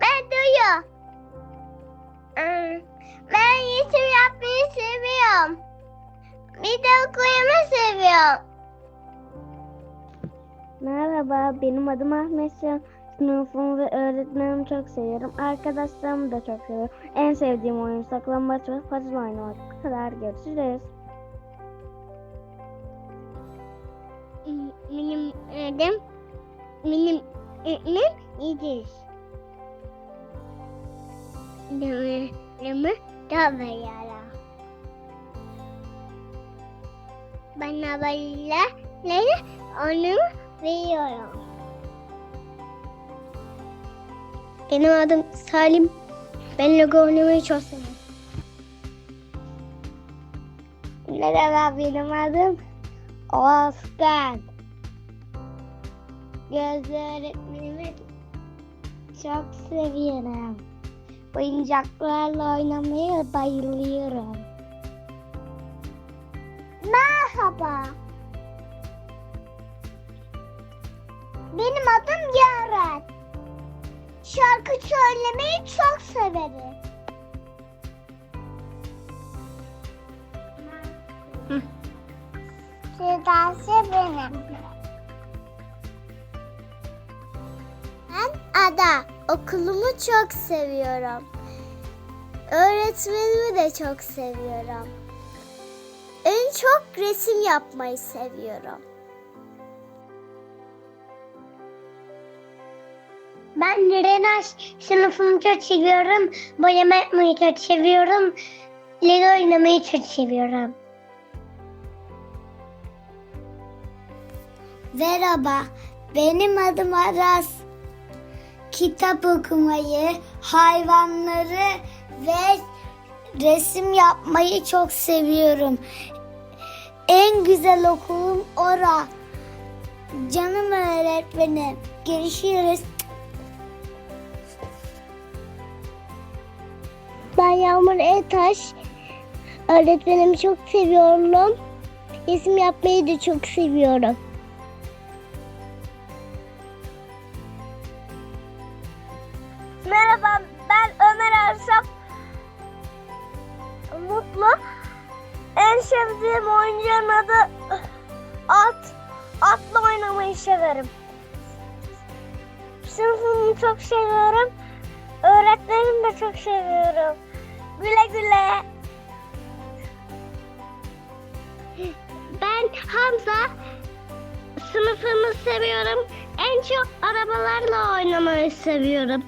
Ben duyuyor. Hmm, Ben resim yapmayı seviyorum. Bir de okumayı seviyorum. Merhaba, benim adım Ahmet Can. Sınıfımı ve öğretmenimi çok seviyorum. Arkadaşlarımı da çok seviyorum. En sevdiğim oyun saklambaç ve puzzle oynamak. Bu kadar. Görüşürüz. Benim adım benim adım İdris. Numaramı da veriyorum. Bana böyleleri onu veriyorum. Benim adım Salim. Ben Lego oynamayı çok seviyorum. Merhaba benim adım. Gözlü öğretmenimi çok seviyorum. Oyuncaklarla oynamaya bayılıyorum. Merhaba. Benim adım Yaren. Şarkı söylemeyi çok severim. Sıradası benim. Ben Ada. Okulumu çok seviyorum. Öğretmenimi de çok seviyorum. En çok resim yapmayı seviyorum. Ben Renaş sınıfımı çok seviyorum. Boyama yapmayı çok seviyorum. Lego oynamayı çok seviyorum. Merhaba, benim adım Aras. Kitap okumayı, hayvanları ve resim yapmayı çok seviyorum. En güzel okulum ora. Canım öğretmenim. Görüşürüz. Ben Yağmur Ertaş. Öğretmenimi çok seviyorum. Resim yapmayı da çok seviyorum. Merhaba, ben Ömer Arsap. Mutlu. En sevdiğim oyuncağın adı at. Atla oynamayı severim. Sınıfımı çok seviyorum. Öğretmenimi de çok seviyorum. Güle güle. Ben Hamza. Sınıfımı seviyorum. En çok arabalarla oynamayı seviyorum.